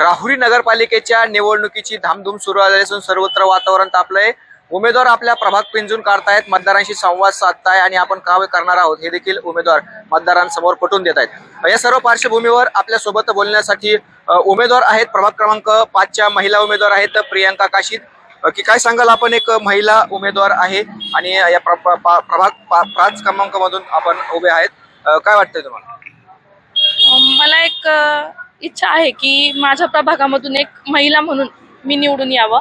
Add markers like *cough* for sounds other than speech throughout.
राहुरी नगरपालिकेच्या निवडणुकीची धामधूम सुरू झाली असून सर्वत्र वातावरण तापलंय. उमेदवार आपल्या प्रभाग पिंजून काढतायत मतदारांशी संवाद साधताय आणि आपण काय करणार आहोत हे देखील उमेदवार मतदारांसमोर पटवून देत आहेत. या सर्व पार्श्वभूमीवर आपल्यासोबत बोलण्यासाठी उमेदवार आहेत प्रभाग क्रमांक पाचच्या महिला उमेदवार आहेत प्रियांका काशीद. की काय सांगाल आपण एक महिला उमेदवार आहे आणि या प्रभाग पा- पाच क्रमांकामधून आपण उभे आहेत. काय वाटतंय तुम्हाला? मला एक इच्छा आहे की माझ्या प्रभागामधून एक महिला म्हणून मी निवडून यावं.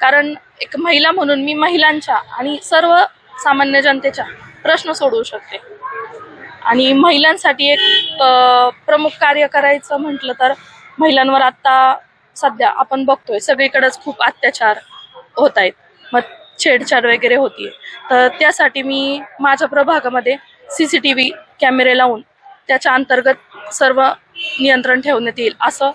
कारण एक महिला म्हणून मी महिलांच्या आणि सर्व सामान्य जनतेच्या प्रश्न सोडवू शकते. आणि महिलांसाठी एक प्रमुख कार्य करायचं म्हटलं तर महिलांवर आत्ता सध्या आपण बघतोय सगळीकडेच खूप अत्याचार होत आहेत. मग छेडछाड वगैरे होतीये. तर त्यासाठी मी माझ्या प्रभागामध्ये सी सी टी व्ही कॅमेरे लावून त्याच्या अंतर्गत सर्व नियंत्रण ठेवण्यात येईल असं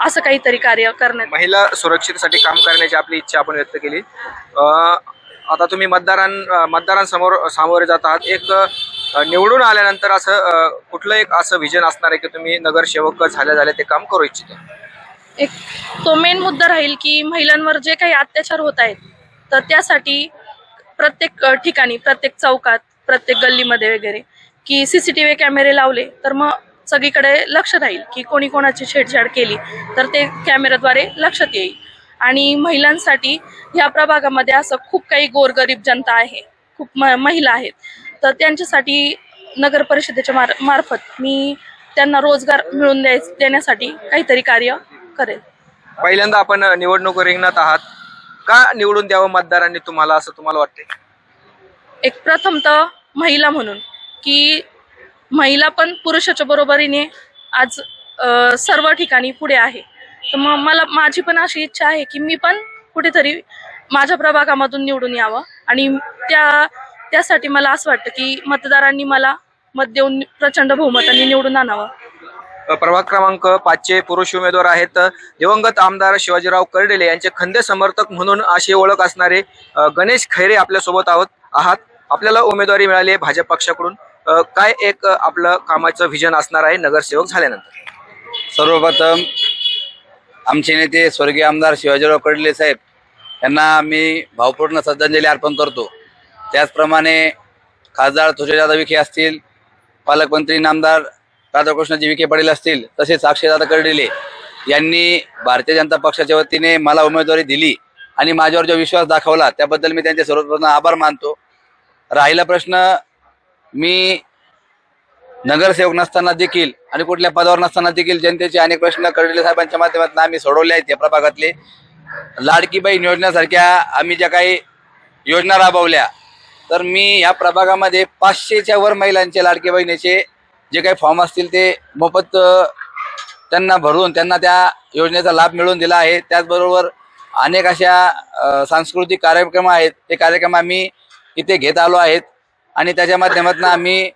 असं काहीतरी कार्य करण्यात महिला सुरक्षेसाठी काम करण्याची आपली इच्छा आपण व्यक्त केली. अ, आता तुम्ही मतदारां मतदारांसमोर सामोरे जात आहात. एक अ, निवडून आल्यानंतर असं अ, कुठलं एक असं विजन असणार आहे की तुम्ही नगरसेवक झाल्या झाल्या ते काम करू इच्छिता? एक तो मेन मुद्दा राहील की महिलांवर जे काही अत्याचार होत आहेत तर त्यासाठी प्रत्येक अ, ठिकाणी प्रत्येक चौकात प्रत्येक गल्लीमध्ये वगैरे की सी सी टी व्ही कॅमेरे लावले तर मग सगळीकडे लक्ष राहील की कोणी कोणाची छेडछाड केली तर ते कॅमेऱ्याद्वारे लक्षात येईल. आणि महिलांसाठी ह्या प्रभागामध्ये असं खूप काही गोरगरीब जनता आहे खूप म महिला आहेत. तर त्यांच्यासाठी नगर परिषदेच्या मार मार्फत मी त्यांना रोजगार मिळवून द्याय देण्यासाठी काहीतरी कार्य करेल. पहिल्यांदा आपण निवडणूक रिंगणात आहात. का निवडून द्यावं मतदारांनी तुम्हाला असं तुम्हाला वाटतंय? एक प्रथमतः महिला म्हणून की महिला पण पुरुषाच्या बरोबरीने आज सर्व ठिकाणी पुढे आहे. तर मग मला माझी पण अशी इच्छा आहे की मी पण कुठेतरी माझ्या प्रभागामधून निवडून यावं. आणि त्या त्यासाठी मला असं वाटतं की मतदारांनी मला मत देऊन प्रचंड बहुमताने निवडून आणावं. प्रभाग क्रमांक पाचचे पुरुष उमेदवार आहेत दिवंगत आमदार शिवाजीराव कर्डेले यांचे खंदे समर्थक म्हणून अशी ओळख असणारे गणेश खैरे आपल्यासोबत आहोत आहात. आपल्याला उमेदवारी मिळाली आहे भाजप पक्षाकडून. काय एक आपलं कामाचं व्हिजन असणार आहे नगरसेवक झाल्यानंतर? सर्वप्रथम आमचे नेते स्वर्गीय आमदार शिवाजीराव कडले साहेब यांना मी भावपूर्ण श्रद्धांजली अर्पण करतो. त्याचप्रमाणे खासदार तुषारदादा विखे असतील पालकमंत्री नामदार राधाकृष्णजी विखे पाटील असतील तसेच अक्षयदादा कर्डिले यांनी भारतीय जनता पक्षाच्या वतीने मला उमेदवारी दिली आणि माझ्यावर जो विश्वास दाखवला त्याबद्दल मी त्यांचे सर्वप्रथम आभार मानतो. राहिला प्रश्न मी नगरसेवक नसताना देखील आणि कुठल्या पदावर नसताना देखील जनतेचे अनेक प्रश्न कळले साहेबांच्या माध्यमातून आम्ही सोडवले आहेत या प्रभागातले. लाडकीबाई योजनेसारख्या आम्ही ज्या काही योजना राबवल्या तर मी या प्रभागामध्ये पाचशेच्या वर महिलांचे लाडकी बहिणीचे जे काही फॉर्म असतील ते मोफत त्यांना भरून त्यांना त्या योजनेचा लाभ मिळवून दिला आहे. त्याचबरोबर अनेक अशा सांस्कृतिक कार्यक्रम आहेत. ते कार्यक्रम आम्ही इथे घेत आलो आहेत. आणि त्याच्या माध्यमातून आम्ही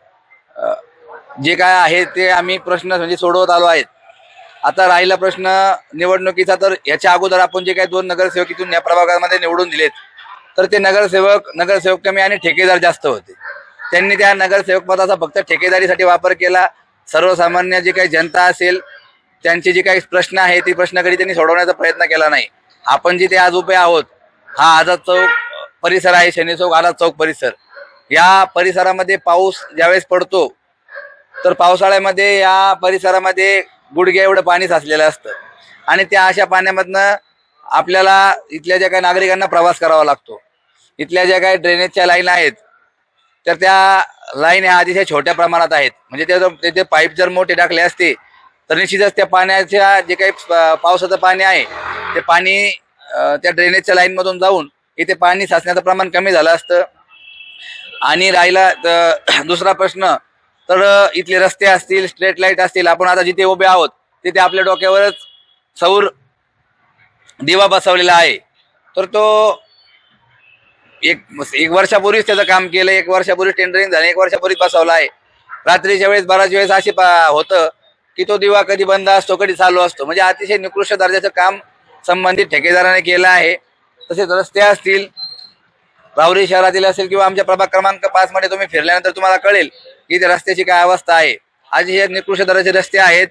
जे काय आहे ते आम्ही प्रश्न म्हणजे सोडवत आलो आहेत. आता राहिला प्रश्न निवडणुकीचा तर याच्या अगोदर आपण जे काही दोन नगरसेवक इथून या प्रभागामध्ये निवडून दिलेत तर ते नगरसेवक नगरसेवक कमी आणि ठेकेदार जास्त होते. त्यांनी त्या नगरसेवक पदाचा फक्त ठेकेदारीसाठी वापर केला. सर्वसामान्य जी काही जनता असेल त्यांचे जे काही प्रश्न आहे ते प्रश्न कधी त्यांनी सोडवण्याचा प्रयत्न केला नाही. आपण जिथे आज उभे आहोत हा आझाद चौक परिसर आहे शनी चौक आझाद चौक परिसर. या परिसरामध्ये पाऊस ज्यावेळेस पडतो तर पावसाळ्यामध्ये या परिसरामध्ये गुडघ्या एवढं पाणी साचलेलं असतं. आणि त्या अशा पाण्यामधनं आपल्याला इथल्या ज्या काही नागरिकांना प्रवास करावा लागतो. इथल्या ज्या काही ड्रेनेजच्या लाईन आहेत तर त्या लाईन ह्या अतिशय छोट्या प्रमाणात आहेत. म्हणजे त्या जर- त्याचे पाईप जर मोठे टाकले असते तर निश्चितच त्या पाण्याच्या जे काही पावसाचं पाणी आहे ते पाणी त्या ड्रेनेजच्या लाईनमधून जाऊन इथे पाणी साचण्याचं प्रमाण कमी झालं असतं. आणि राहिला *clears throat* दुसरा प्रश्न. तर इथले रस्ते असतील स्ट्रीट लाइट असतील आपण आता जिथे उभे आहोत तिथे आपल्या डोक्यावरच सौर दिवा बसवलेला आहे. तर तो एक एक वर्षापूर्वीच त्याचं काम केलं एक वर्षापूर्वी टेंडरिंग झालं एक वर्षापूर्वी बसवला आहे. रात्रीच्या वेळेस बराच वेळेस असे पा- होतं की तो दिवा कधी बंद असतो कधी चालू असतो. म्हणजे अतिशय निकृष्ट दर्जाचं काम संबंधित ठेकेदाराने केलं आहे. तसेच रस्ते असतील राहुरी शहरातील असेल किंवा आमच्या प्रभाग क्रमांक पाच मध्ये तुम्ही फिरल्यानंतर तुम्हाला कळेल की त्या रस्त्याची काय अवस्था आहे. आज हे निकृष्ट दर्जाचे रस्ते आहेत.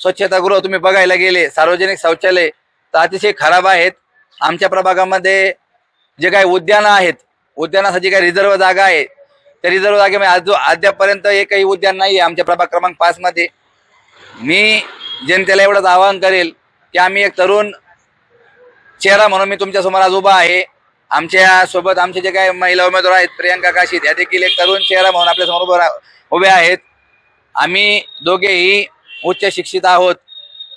स्वच्छतागृह तुम्ही बघायला गेले सार्वजनिक शौचालय तर अतिशय खराब आहेत. आमच्या प्रभागामध्ये जे काही उद्यानं आहेत उद्यानासाठी काही रिझर्व जागा आहे. त्या रिझर्व जागेमध्ये आज अद्यापपर्यंत एकही उद्यान नाही आहे आमच्या प्रभाग क्रमांक पाच मध्ये. मी जनतेला एवढंच आवाहन करेल की आम्ही एक तरुण चेहरा म्हणून मी तुमच्यासमोर आज उभा आहे. आमच्यासोबत आमचे जे काही महिला उमेदवार आहेत प्रियंका काशीद या देखील एक तरुण चेहरा म्हणून आपल्यासमोर उभे आहेत. आम्ही दोघेही उच्च शिक्षित आहोत.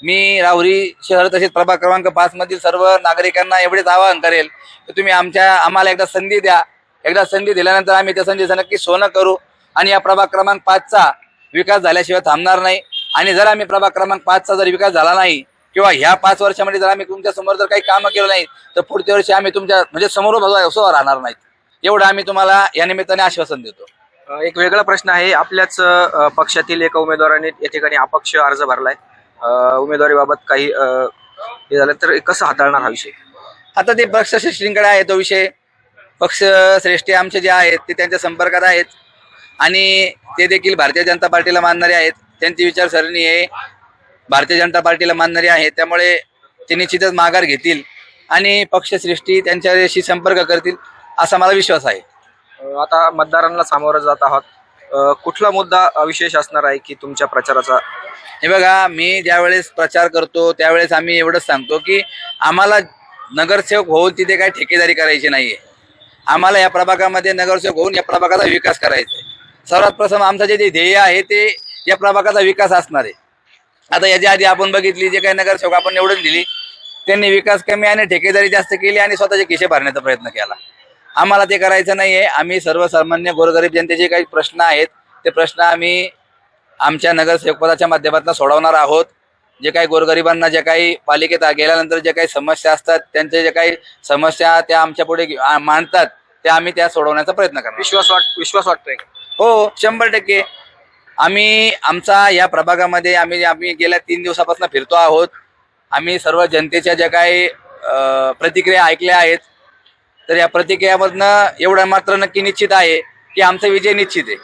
मी राहुरी शहर तसेच प्रभाग क्रमांक पाच मधील सर्व नागरिकांना एवढेच आवाहन करेल की तुम्ही आमच्या आम्हाला एकदा संधी द्या. एकदा संधी दिल्यानंतर आम्ही त्या संधीचं नक्की सोनं करू आणि या प्रभाग क्रमांक पाचचा विकास झाल्याशिवाय थांबणार नाही. आणि जर आम्ही प्रभाग क्रमांक पाचचा जर विकास झाला नाही किंवा ह्या पाच वर्षामध्ये जर आम्ही तुमच्यासमोर जर काही कामं केलं नाही तर पुढच्या वर्षी आम्ही तुमच्या म्हणजे समोर उभं राहणार नाहीत. एवढं आम्ही तुम्हाला या निमित्ताने आश्वासन देतो. एक वेगळा प्रश्न आहे. आपल्याच पक्षातील एका उमेदवाराने या ठिकाणी अपक्ष अर्ज भरलाय. अ, उमेदवारीबाबत काही हे झालं तर कसं हाताळणार हा विषय? आता ते पक्ष श्रेष्ठींकडे आहे तो विषय. पक्ष श्रेष्ठी आमचे जे आहेत ते त्यांच्या संपर्कात आहेत. आणि ते देखील भारतीय जनता पार्टीला मानणारे आहेत. त्यांची विचारसरणी आहे. भारतीय जनता पार्टीला मानणारी आहे त्यामुळे ते निश्चितच माघार घेतील आणि पक्षश्रेष्ठी त्यांच्याशी संपर्क करतील असा मला विश्वास आहे. अ, आता मतदारांना सामोरं जात आहात. अ, कुठला मुद्दा विशेष असणार आहे की तुमच्या प्रचाराचा? हे बघा मी ज्यावेळेस प्रचार करतो त्यावेळेस आम्ही एवढंच सांगतो की आम्हाला नगरसेवक होऊन तिथे काही ठेकेदारी करायची नाहीये. आम्हाला या प्रभागामध्ये नगरसेवक होऊन या प्रभागाचा विकास करायचा आहे. सर्वात प्रथम आमचं जे जे ध्येय आहे ते या प्रभागाचा विकास असणार आहे. आता याच्या आधी आपण बघितली जे काही नगरसेवक आपण निवडून दिली त्यांनी विकास कमी आणि ठेकेदारी जास्त केली आणि स्वतःचे खिशे भरण्याचा प्रयत्न केला. आम्हाला ते करायचं नाहीये. आम्ही सर्वसामान्य गोरगरीब जनतेचे काही प्रश्न आहेत ते प्रश्न आम्ही आमच्या नगरसेवक पदाच्या माध्यमातून सोडवणार आहोत. जे काही गोरगरिबांना जे काही पालिकेत गेल्यानंतर जे काही समस्या असतात त्यांचे जे काही समस्या त्या आमच्या पुढे मांडतात त्या आम्ही त्या सोडवण्याचा प्रयत्न करणार. विश्वास वाट विश्वास वाटतोय? हो शंभर टक्के. आम्ही आमचा या प्रभागामध्ये आम्ही आम्ही गेल्या तीन दिवसापासून फिरतो आहोत. आम्ही सर्व जनतेच्या ज्या काही प्रतिक्रिया ऐकल्या आहेत तर या प्रतिक्रियामधनं एवढं मात्र नक्की निश्चित आहे की आमचा विजय निश्चित आहे.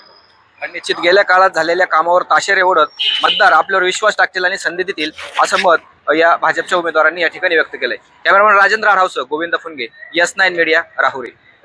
आणि निश्चित गेल्या काळात झालेल्या कामावर ताशेरे ओढत मतदार आपल्यावर विश्वास टाकतील आणि संधी देतील असं मत या भाजपच्या उमेदवारांनी या ठिकाणी व्यक्त केलंय. Cameraman Rajendra आढावसह Govind Phunge yes nine media Rahuri.